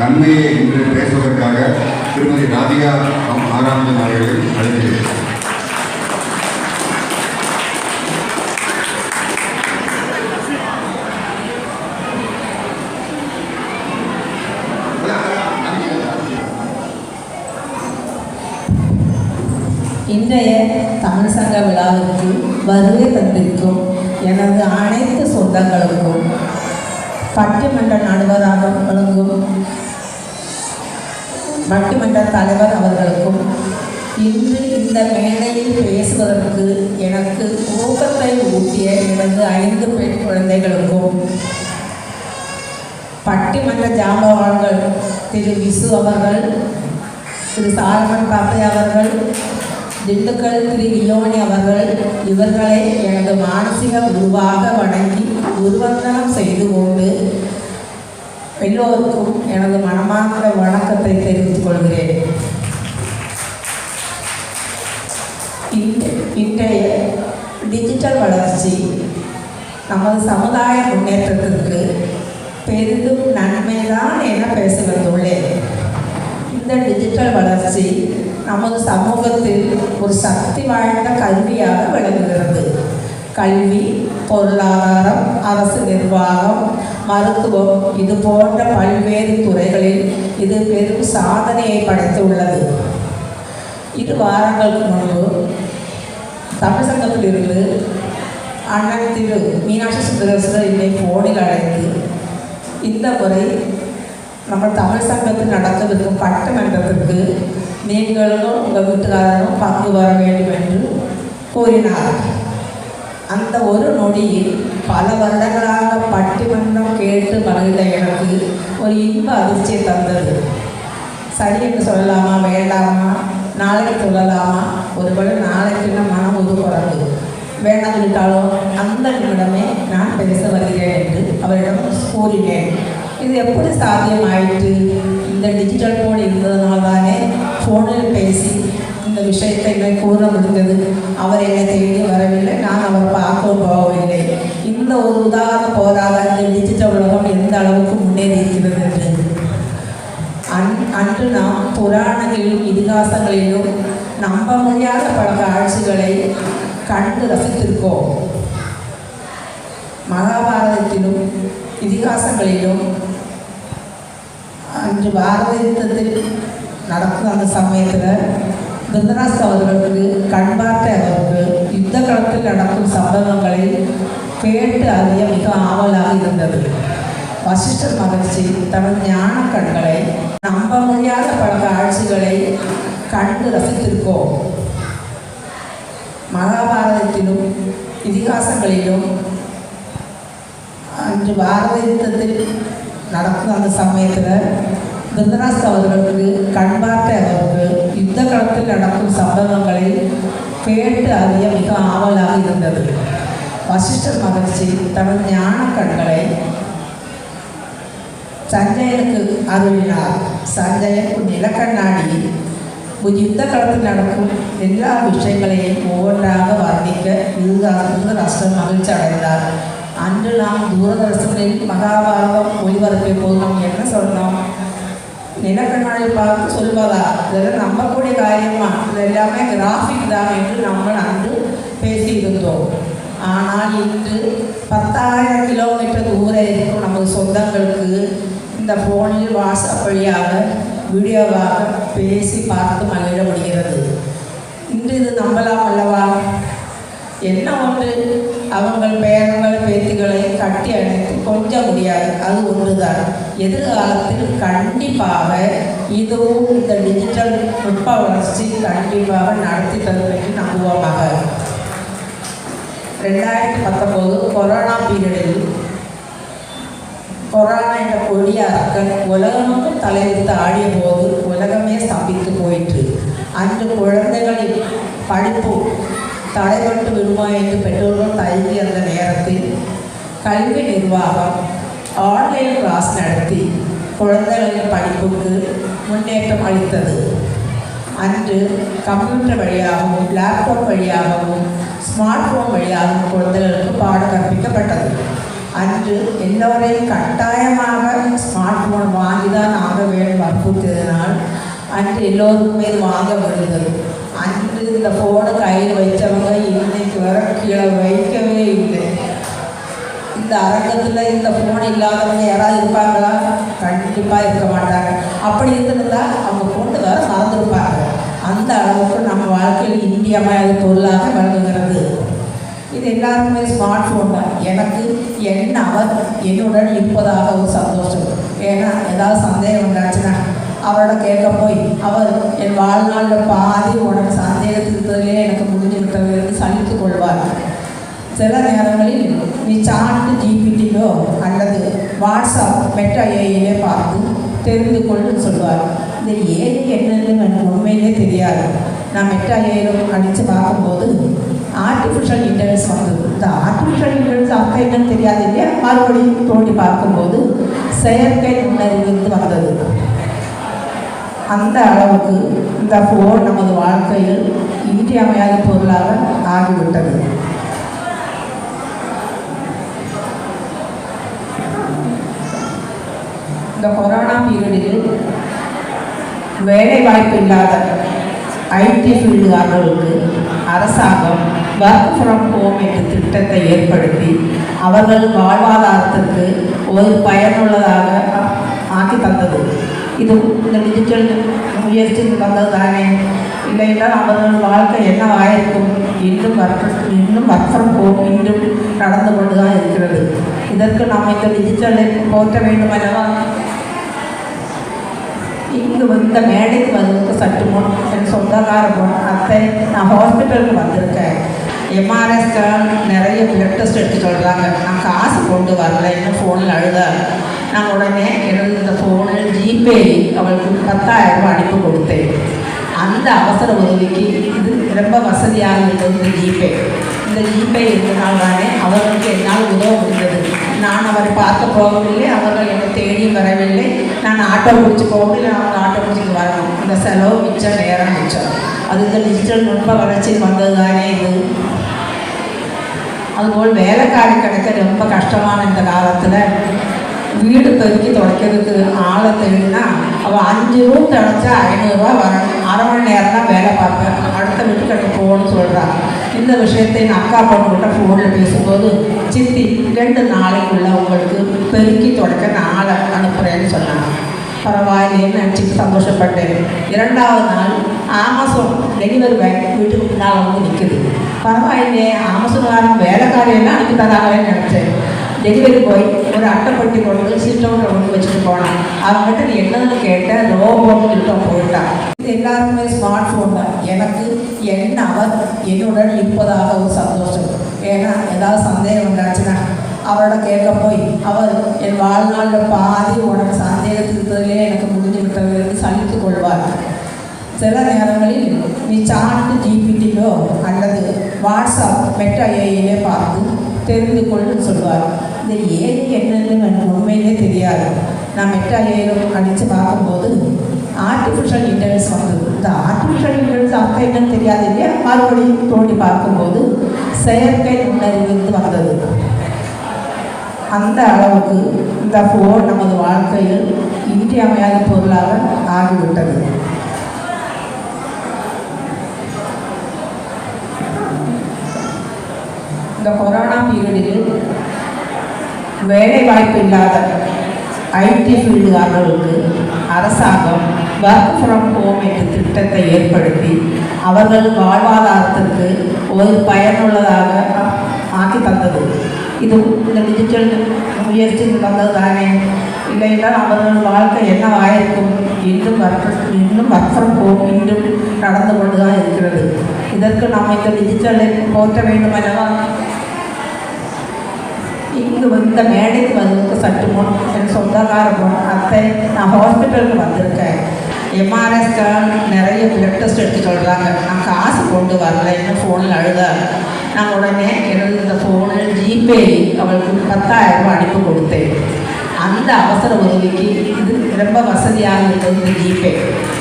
நன்மையை இன்று பேசுவதற்காக திருமதி ராதிகா ஆம் அவர்களை அழைக்கிறேன். இன்றைய தமிழ் சங்க விழாவிற்கு வருகை தந்திருக்கும் எனது அனைத்து சொந்தங்களுக்கும் பட்டிமன்ற நடுவராக வழங்கும் பட்டிமன்ற தலைவர் அவர்களுக்கும் இன்று இந்த மேடையில் பேசுவதற்கு எனக்கு ஊக்கத்தை ஊட்டிய எனது ஐந்து பெண் குழந்தைகளுக்கும் பட்டிமன்ற ஜாம்பவான்கள் திரு விசு அவர்கள் திரு சாரமன் பாப்பை அவர்கள் திண்டுக்கல் திரு லியோனி அவர்கள் இவர்களை எனது மானசீக குருவாக வணங்கி குருவந்தனம் செய்து கொண்டு எல்லோருக்கும் எனது மனமார்ந்த வணக்கத்தை தெரிவித்துக் கொள்கிறேன். இன்றைய டிஜிட்டல் வளர்ச்சி நமது சமுதாய முன்னேற்றத்திற்கு பெரிதும் நன்மைதான் என பேச வந்துள்ளேன். இந்த டிஜிட்டல் வளர்ச்சி நமது சமூகத்தில் ஒரு சக்தி வாய்ந்த கல்வியாக விளங்குகிறது. கல்வி பொருளாதாரம் அரசு நிர்வாகம் மருத்துவம் இது போன்ற பல்வேறு துறைகளில் இது பெரும் சாதனையை படைத்துள்ளது. இரு வாரங்களுக்கு முன்பு தமிழ் சங்கத்திலிருந்து அண்ணன் திரு மீனாட்சி சுந்தரேஸ்வரர் என்னை ஃபோனில் அழைத்து இந்த முறை நம்ம தமிழ் சங்கத்தில் நடக்கவிருக்கும் பட்டமன்றத்திற்கு நீங்களும் உங்கள் வீட்டுக்காரரும் பங்கு வர வேண்டும் என்று கூறினார். அந்த ஒரு நொடியில் பல வருடங்களாக பட்டிமன்றம் கேட்டு மகிழ்ந்த எனக்கு ஒரு இன்ப அதிர்ச்சியை தந்தது. சரி என்று சொல்லலாமா வேண்டாமா? நாளைக்கு சொல்லலாமா? ஒருவேளை நாளைக்கு மனம் ஒதுக்குறது. வேண்டாம் சொல்லிட்டாலும் அந்த நிமிடமே நான் பேச வருகிறேன் என்று அவரிடம் கூறினேன். இது எப்படி சாத்தியமாயிட்டு இந்த டிஜிட்டல் ஃபோன் இருந்ததுனால தானே ஃபோனில் பேசி இந்த விஷயத்தை என்னை கூற முடிந்தது அவர் என்னை தேடி வரவில்லை. நான் அவர் பார்க்கவும் போகவில்லை. இந்த ஒரு உதாரணம் போதாதான் இந்த டிஜிட்டல் உலகம் எந்த அளவுக்கு முன்னேறி இருக்கிறது என்று. அன் அன்று நாம் புராணங்களிலும் இதிகாசங்களிலும் நம்ப முடியாத பல காட்சிகளை கண்டு ரசித்திருக்கோம். மகாபாரதத்திலும் இதிகாசங்களிலும் அன்று பாரத யுத்தத்தில் நடக்கும் அந்த சமயத்தில் கிருந்தராஸ் அவர்களுக்கு கண் பார்த்த அவருக்கு யுத்த களத்தில் நடக்கும் சம்பவங்களை கேட்டு அறிய மிக ஆவலாக இருந்தது. வசிஷ்டர் மகிழ்ச்சி தனது ஞான கண்களை நம்ப முடியாத பல காட்சிகளை கண்டு ரசித்திருக்கோம் மகாபாரதத்திலும் இதிகாசங்களிலும் அன்று பாரத யுத்தத்தில் நடக்கும் அந்த சமயத்தில் திருதராஸ் அவர்களுக்கு கண் பார்த்த அவருக்கு யுத்த களத்தில் நடக்கும் சம்பவங்களை கேட்டு அறிய மிக ஆவலாக இருந்தது. வசிஷ்டர் மகிழ்ச்சி தனது ஞான கண்களை சஞ்சயனுக்கு அருளினார். சஞ்சயன் நிலக்கண்ணாடி உன் யுத்த களத்தில் நடக்கும் எல்லா விஷயங்களையும் ஒவ்வொன்றாக வர்ணிக்க ராஷ்டிரம் மகிழ்ச்சி அடைந்தார். அன்று நாம் தூரதர்ஷனில் மகாபாரதம் ஒளிபரப்பை போது என்ன சொன்னோம் நிலக்கண்ணாடி பார்த்து சொல்வதா இதெல்லாம் நம்பக்கூடிய காரியமா இது எல்லாமே கிராஃபிக் தான் என்று நம்ம அன்று பேசியிருந்தோம் ஆனால் இன்று பத்தாயிரம் கிலோமீட்டர் தூரம் இருக்கும் நமது சொந்தங்களுக்கு இந்த ஃபோனில் வாட்ஸ்அப் வழியாக வீடியோவாக பேசி பார்த்து மகிழ முடிகிறது இன்று இது நம்பலாம் அல்லவா என்ன ஒன்று அவங்கள் பேரங்கள் பேத்திகளை கட்டி அணைத்து கொஞ்ச முடியாது. அது ஒன்றுதான். எதிர்காலத்தில் கண்டிப்பாக இதுவும் இந்த டிஜிட்டல் நுட்ப வளர்ச்சி கண்டிப்பாக நடத்தி தரும் என்று நம்புவோமாக. ரெண்டாயிரத்தி பத்தொம்போது கொரோனா பீரியடில் கொரோனா என்ற கொடிய அரக்கன் உலகமும் தலைவித்து ஆடிய போது உலகமே ஸ்தம்பித்து போயிற்று. அன்று குழந்தைகளின் படிப்பு தடைபட்டு விடுமா என்று பெற்றோர்கள் தயங்கி அந்த நேரத்தில் கல்வி நிர்வாகம் ஆன்லைன் கிளாஸ் நடத்தி குழந்தைகளின் படிப்புக்கு முன்னேற்றம் அளித்தது. அன்று கம்ப்யூட்டர் வழியாகவும் லேப்டாப் வழியாகவும் ஸ்மார்ட் ஃபோன் வழியாகவும் குழந்தைகளுக்கு பாடம் கற்பிக்கப்பட்டது. அன்று எல்லோரையும் கட்டாயமாக ஸ்மார்ட் ஃபோன் வாங்கி தான் ஆக வேண்டும் வற்புறுத்தியதனால் அன்று எல்லோருக்குமே வாங்க முடிந்தது இந்த ஃபோனை கையில் வைத்தவங்க இன்னைக்கு வர கீழே வைக்கவே இல்லை இந்த அரங்கத்தில் இந்த ஃபோன் இல்லாதவங்க யாராவது இருப்பாங்களா கண்டிப்பாக இருக்க மாட்டாங்க அப்படி இருந்திருந்தால் அவங்க கொண்டு வர மறந்துருப்பாங்க அந்த அளவுக்கு நம்ம வாழ்க்கையில் இந்தியமய பொருளாக வழங்குகிறது இது எல்லாருக்குமே ஸ்மார்ட் ஃபோன் தான் எனக்கு என் அவர் என்னுடன் இருப்பதாக ஒரு சந்தோஷம் ஏன்னா ஏதாவது சந்தேகம் உண்டாச்சுன்னா அவரோட கேட்க போய் அவர் என் வாழ்நாளில் பாதி உனக்கு சந்தேகத்திலே எனக்கு முடிஞ்சு விட்டது என்று சலித்து கொள்வார் சில நேரங்களில் நீ சாட்டு ஜிபிடியோ அல்லது வாட்ஸ்அப் மெட்டா ஏஐயே பார்த்து தெரிந்து கொள்ளுன்னு சொல்லுவார் இந்த ஏஐ என்னன்னு எனக்கு உண்மையிலே தெரியாது நான் மெட்டா ஏஐலும் அடித்து பார்க்கும்போது ஆர்டிஃபிஷியல் இன்டெலிஜென்ஸ் வந்தது இந்த ஆர்டிஃபிஷியல் இன்டெலிஜென்ஸ் அப்போ என்னன்னு தெரியாது இல்லையா மறுபடியும் தோண்டி பார்க்கும்போது செயற்கை நுண்ணறிவு வந்தது அந்த அளவுக்கு இந்த ஃபோன் நமது வாழ்க்கையில் இன்றியமையாத பொருளாக ஆகிவிட்டது. இந்த கொரோனா பீரியடில் வேலை வாய்ப்பு இல்லாத ஐடி ஃபீல்டுகாரர்களுக்கு அரசாங்கம் ஒர்க் ஃப்ரம் ஹோம் என்ற திட்டத்தை ஏற்படுத்தி அவர்கள் வாழ்வாதாரத்திற்கு ஒரு பயனுள்ளதாக ஆக்கி தந்தது. இது இந்த டிஜிட்டல் முயற்சி தந்தது தானே? இல்லையென்றால் அவர்கள் வாழ்க்கை என்ன ஆயிருக்கும்? இன்னும் ஒர்க் இன்னும் ஒர்க் போகும். ஹோம் இன்றும் நடந்து கொண்டு தான் இருக்கிறது. இதற்கு நாம் இந்த டிஜிட்டலை போற்ற வேண்டும் அல்லவா? இங்கு இந்த மேடைக்கு வந்ததுக்கு சற்று முன் என் சொந்தக்கார போன அத்தை நான் ஹாஸ்பிட்டலுக்கு வந்திருக்கேன். எம்ஆர்எஸ் ஸ்கேன் நிறைய பிளட் டெஸ்ட் எடுத்து சொல்கிறாங்க நான் காசு கொண்டு வரல இன்னும் ஃபோனில் அழுத நான் உடனே எனது இந்த ஃபோனில் ஜிபே அவளுக்கு பத்தாயிரம் ரூபாய் அனுப்பி கொடுத்தேன். அந்த அவசர உதவிக்கு இது ரொம்ப வசதியாக இருந்தது இந்த ஜிபே. இந்த ஜிபே இருந்தனால் தானே அவர்களுக்கு என்னால் உதவ முடிந்தது. நான் அவரை பார்க்க போகவில்லை அவர்கள் என்னை தேடியும் வரவில்லை. நான் ஆட்டோ பிடிச்சி போகவில்லை நான் ஆட்டோ பிடிச்சி வரணும். இந்த செலவு மிச்சம் நேரம் மிச்சம். அது இந்த டிஜிட்டல் நுட்ப வளர்ச்சி வந்தது தானே இது. அதுபோல் வேலைக்காரி கிடைக்க ரொம்ப கஷ்டமான இந்த காலத்தில் வீடு பெருக்கி துடைக்கிறதுக்கு ஆளை தேடினா அவள் அஞ்சு ரூம் துடைச்சா ஐநூறுரூவா வரணும். அரை மணி நேரம் தான் வேலை பார்ப்பேன். அடுத்த வீட்டுக்கு போகணும்னு சொல்கிறான் இந்த விஷயத்தை என் அக்கா பொண்ணுகிட்ட ஃபோனில் பேசும்போது சித்தி ரெண்டு நாளைக்குள்ள உங்களுக்கு பெருக்கி துடைக்க நாளை ஆளை அனுப்புகிறேன்னு சொன்னாங்க. பரவாயில்லைன்னு நினச்சிட்டு சந்தோஷப்பட்டேன்? இரண்டாவது நாள் ஆமாசோன் டெலிவரி பேக் வீட்டுக்கு முன்னால் வந்து நிற்குது பரவாயில்லையே ஆமாசோன்காரன் வேலைக்காரியெல்லாம் அனுப்பி தராங்களேன்னு நினச்சேன். டெலிவரி போய் ஒரு அட்டைப்பட்டி கொண்டு சிட் கொண்டு வச்சுட்டு போனான். அவங்ககிட்ட நீ என்னன்னு கேட்டேன் ரோபோன்னு சொல்லிட்டு போயிட்டான். இது எல்லாருக்குமே ஸ்மார்ட் ஃபோன் தான். எனக்கு என் அவர் என்னுடன் இருப்பதாக ஒரு சந்தோஷம். ஏன்னா ஏதாவது சந்தேகம் உண்டாச்சுன்னா அவரோட கேட்க போய் அவர் என் வாழ்நாளில் பாதி உனக்கு சந்தேகத்திலே எனக்கு முடிஞ்சு விட்டது என்று சலித்து கொள்வார் சில நேரங்களில் நீ சாட்டு ஜிபிடியோ அல்லது வாட்ஸ்அப் மெட்டா ஏஐயே பார்த்து தெரிந்து கொள்ளுன்னு சொல்லுவார் இந்த ஏஐ என்னன்னு எனக்கு உண்மையிலே தெரியாது. நான் மெட்டா ஏஐலும் அடித்து பார்க்கும்போது ஆர்டிஃபிஷியல் இன்டெலிஜென்ஸ் வந்தது இந்த ஆர்டிஃபிஷியல் இன்டெலிஜென்ஸ் அர்த்தம் என்னன்னு தெரியாது இல்லையா? மறுபடியும் தோண்டி பார்க்கும்போது செயற்கை நுண்ணறிவு வந்தது. அந்த அளவுக்கு இந்த ஃபோன் நமது வாழ்க்கையில் இன்றியமையாத பொருளாக ஆகிவிட்டது. இந்த கொரோனா பீரியடில் வேலை வாய்ப்பு இல்லாத ஐடி ஃபீல்டுகாரர்களுக்கு அரசாங்கம் ஒர்க் ஃப்ரம் ஹோம் என்ற திட்டத்தை ஏற்படுத்தி அவர்கள் வாழ்வாதாரத்திற்கு ஒரு பயனுள்ளதாக ஆக்கி தந்தது. இது இந்த டிஜிட்டல் முயற்சி வந்தது தானே இல்லையென்றால் அவர்கள் வாழ்க்கை என்ன ஆயிருக்கும்? இன்னும் ஒர்க் இன்னும் ஒர்க் ஃப்ரம் ஹோம் இன்றும் நடந்து கொண்டு தான் இருக்கிறது. இதற்கு நாம் இந்த டிஜிட்டலை போற்ற வேண்டும் அல்லவா இங்கு இந்த மேடைக்கு வந்ததுக்கு சற்று முன் என் சொந்தக்கார போன அத்தை நான் ஹாஸ்பிட்டலுக்கு வந்திருக்கேன் எம்ஆர்எஸ் நிறைய பிளட் டெஸ்ட் எடுத்து சொல்கிறாங்க நான் காசு கொண்டு வரல ஃபோனில் அழுத நான் உடனே எனது இந்த ஃபோனில் ஜிபே அவளுக்கு பத்தாயிரம் ரூபாய் அனுப்பி கொடுத்தேன் அந்த அவசர உதவிக்கு இது ரொம்ப வசதியாக இருந்தது இந்த ஜிபே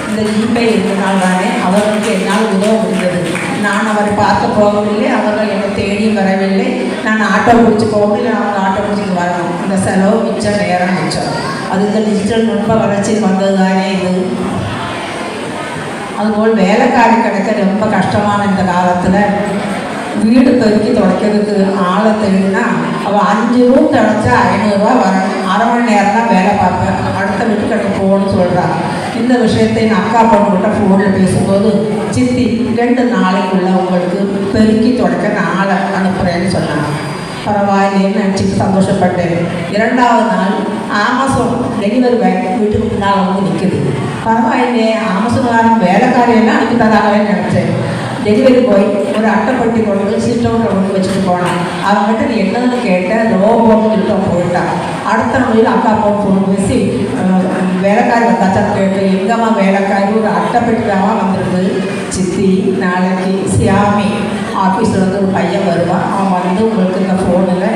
இந்த ஜிபே இருந்தனால்தானே அவர்களுக்கு என்னால் உதவ முடிந்தது நான் அவரை பார்க்க போகவில்லை அவர்கள் என்னை தேடி வரவில்லை. நான் ஆட்டோ பிடிச்சி போகவில்லை அவங்க ஆட்டோமேட்டிக் வரணும். அந்த செலவு மிச்சம் நேரம் மிச்சம். அது இந்த டிஜிட்டல் நுட்ப வளர்ச்சி வந்தது தானே இது. அதுபோல் வேலைக்காரி கிடைக்க ரொம்ப கஷ்டமான இந்த காலத்தில். வீடு பெருக்கி துடைக்கிறதுக்கு ஆளை தேடினா அவள் அஞ்சு ரூம் திடைச்சா ஐநூறுரூவா வரணும். அரை மணி நேரம் தான் வேலை பார்ப்பேன். அடுத்த வீட்டுக்கு போகணும்னு சொல்கிறாங்க இந்த விஷயத்தை நான் அக்கா பொண்ணுகிட்ட ஃபோனில் பேசும்போது சித்தி ரெண்டு நாளைக்குள்ள உங்களுக்கு பெருக்கி தொடக்க நாளை அனுப்புகிறேன்னு சொன்னாங்க. பரவாயில்லைன்னு நினச்சிட்டு சந்தோஷப்பட்டேன். இரண்டாவது நாள் ஆமாசோன் டெலிவரி பேக் வீட்டுக்கு முன்னால் வந்து நிற்குது பரவாயில்லையே ஆமாசோன்காரன் வேலைக்காரையெல்லாம் அனுப்பி தராங்களேன்னு நினச்சேன். டெலிவரி பாய் ஒரு அட்டைப்பட்டி கொண்டு சீட்டை ஒன்று கொண்டு வச்சுட்டு போனான். அவங்ககிட்ட நீ என்னன்னு கேட்டேன் ரோபோன்னு சொல்லிட்டு அவன் போயிட்டான் அடுத்த நாளையில் அக்கா அப்பா ஃபோன் பேசி வேலைக்காரி வந்தாச்சா? கேட்டு எங்கம்மா வேலைக்காரி? ஒரு அட்டைப்பட்டி தான் வந்திருக்கு சித்தி நாளைக்கு சியாமி ஆஃபீஸில் வந்து ஒரு பையன் வருவான். அவன் வந்து உங்களுக்கு இந்த ஃபோனில்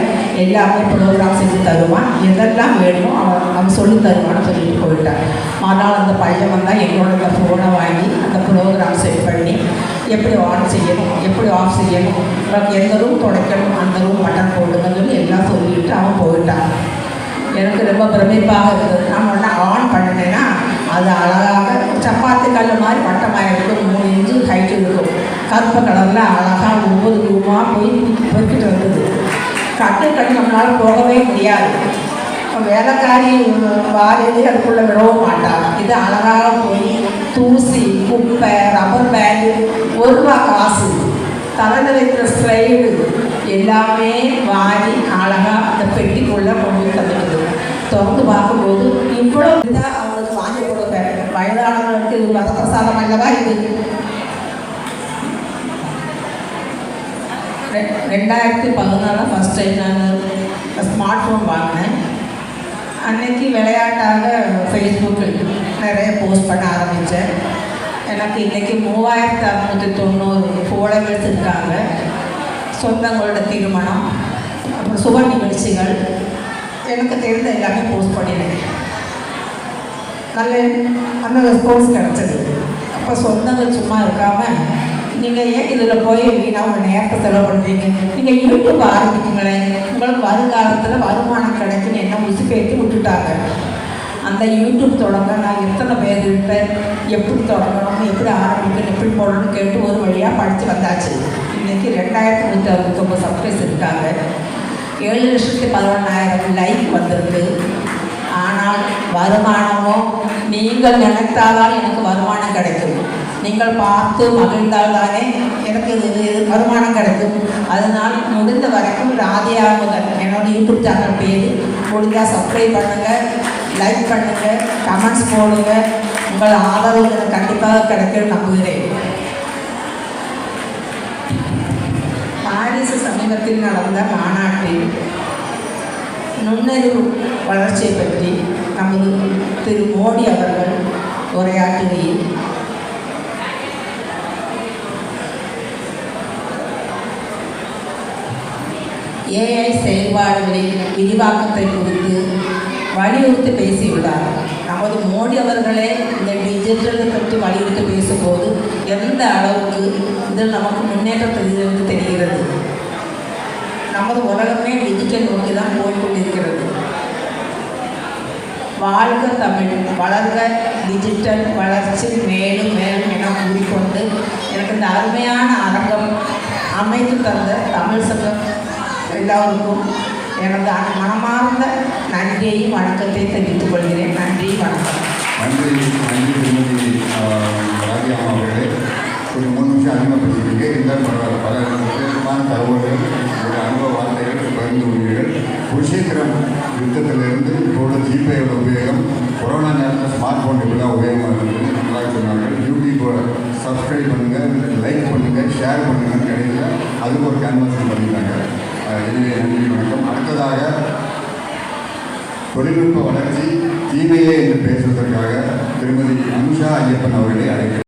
எல்லாமே ப்ரோக்ராம் செஞ்சு தருவான். எதெல்லாம் வேணும் அவன் அவன் சொல்லி தருவான். சொல்லிட்டு போயிட்டான் மறுநாள் அந்த பையன் வந்தால் எங்களோட ஃபோனை வாங்கி அந்த ப்ரோக்ராம் செட் பண்ணி எப்படி ஆன் செய்யணும் எப்படி ஆஃப் செய்யணும் எந்த ரூம் துடைக்கணும் அந்த ரூம் பட்டன் போடுங்கன்னு சொல்லி எல்லாம் சொல்லிட்டு அவன் போயிட்டான். எனக்கு ரொம்ப பிரமிப்பாக இருந்தது. நான் உடனே ஆன் பண்ணினேன்னா அது அழகாக சப்பாத்தி கல் மாதிரி வட்டமாக இருக்கும் மூணு இன்ச்சு ஹைட் இருக்கும். கருப்பு கலரில் அழகாக ஒவ்வொரு ரூமாக போய் போய்கிட்டு வந்தது கட்டு கட்டி நம்மளால் போகவே முடியாது. வேலைக்காரி வாரியது அதுக்குள்ளே விழவும் மாட்டாங்க. இது அழகாக போய் தூசி குப்பை ரப்பர் பேண்டு ஒரு ரூபா காசு. தலையில் வைக்கிற ஸ்லைடு எல்லாமே வாரி அழகாக அந்த பெட்டிக்குள்ளே கொண்டு தந்துடுது திறந்து பார்க்கும்போது இவ்வளோ இதாக அவங்களுக்கு வாங்கி கொடுப்பேன் வயதானவர்களுக்கு இது வரப்பிரசாதம் அல்லவா இது? ரெண்டாயிரத்தி பதினாலு ஃபஸ்ட் டைம் நான் ஸ்மார்ட் ஃபோன் வாங்கினேன். அன்னைக்கு விளையாட்டாக ஃபேஸ்புக்கில் நிறைய போஸ்ட் பண்ண ஆரம்பித்தேன் எனக்கு இன்றைக்கி மூவாயிரத்து அறுநூற்றி தொண்ணூறு ஃபாலோவர்ஸ் இருக்காங்க. சொந்தங்களோட திருமணம் அப்புறம் சுப நிகழ்ச்சிகள். எனக்கு தெரிந்த எல்லாமே போஸ்ட் பண்ணினேன் நல்ல அந்த ரெஸ்பான்ஸ் கிடச்சிது. அப்போ சொந்தங்கள் சும்மா இருக்காமல் நீங்கள் ஏன் இதில் போய் வீணாக உங்கள் நேரத்தை செலவு பண்ணுறீங்க நீங்கள் யூடியூப் ஆரம்பிக்குங்களேன் உங்களுக்கு வருங்காலத்தில் வருமானம் கிடைக்குன்னு என்ன உசுப்பேற்றி விட்டுட்டாங்க. அந்த யூடியூப் தொடங்க நான் எத்தனை பேர்கிட்ட எப்படி தொடங்கணும்? எப்படி ஆரம்பிக்கணும்? எப்படி போடணும்னு கேட்டு ஒரு வழியாக படித்து வந்தாச்சு. இன்றைக்கி ரெண்டாயிரத்தி நூற்றி அறுபத்தொம்பது சப்ஸ்கிரைஸ் இருக்காங்க. ஏழு லட்சத்தி பதினொன்றாயிரம் லைக் வந்திருக்கு. ஆனால் வருமானமோ நீங்கள் நினைத்தால்தான் எனக்கு வருமானம் கிடைக்கும். நீங்கள் பார்த்து மகிழ்ந்தால் தானே எனக்கு இது இது வருமானம் கிடைக்கும். அதனால் முடிந்த வரைக்கும் ராதியா முதல் என்னோட யூடியூப் சேனல் பேர். முடிஞ்சால் சப்ஸ்கிரைப் பண்ணுங்கள் லைக் பண்ணுங்கள் கமெண்ட்ஸ் போடுங்க. உங்கள் ஆதரவு எனக்கு கண்டிப்பாக கிடைக்கும் நம்புகிறேன். பாரிஸ் சமீபத்தில் நடந்த மாநாட்டில் நுண்ணறிவு வளர்ச்சியை பற்றி நமது திரு மோடி அவர்கள் உரையாற்றுகையில் ஏஐ செயல்பாடுகளின் விரிவாக்கத்தை குறித்து வலியுறுத்தி பேசியுள்ளார். நமது மோடி அவர்களே இந்த டிஜிட்டலை பற்றி வலியுறுத்தி பேசும்போது எந்த அளவுக்கு இது நமக்கு முன்னேற்றம் தெரிகிறது? நமது உலகமே டிஜிட்டல் நோக்கி தான் போய்கொண்டிருக்கிறது வாழ்க தமிழ் வளர்க டிஜிட்டல் வளர்ச்சி மேலும் மேலும் என கூறிக்கொண்டு எனக்கு இந்த அருமையான அரங்கம் அமைத்து தந்த தமிழ் சங்கம் எல்லோருக்கும் எனது மனமார்ந்த நன்றியையும் வணக்கத்தை தெரிவித்துக் கொள்கிறேன். நன்றி வணக்கம். நன்றி நன்றி திருமதி அவர்களே. ஒரு மூணு நிமிஷம் அதிகமாக இருந்தால் பரவாயில்ல. பல விசேஷமான தகவல்கள் உங்களுடைய அனுபவ வார்த்தைகள் பகிர்ந்து கொள்வீர்கள். குருஷேத்திரம் யுத்தத்திலிருந்து இப்போது ஜிபேயோட உபயோகம். கொரோனா நேரத்தில் ஸ்மார்ட் ஃபோன் இப்படிலாம் உபயோகமாக இருக்குது நல்லா சொன்னார்கள் யூடியூப்பை சப்ஸ்கிரைப் பண்ணுங்கள் லைக் பண்ணுங்கள் ஷேர் பண்ணுங்கன்னு கிடையாது அதுக்கு ஒரு கேன்வாஸ் வணக்கம் தொழில்நுட்ப வளர்ச்சி தீமையே என்று பேசுவதற்காக திருமதி அனுஷா ஐயப்பன் அவர்களை அழைக்கிறேன்.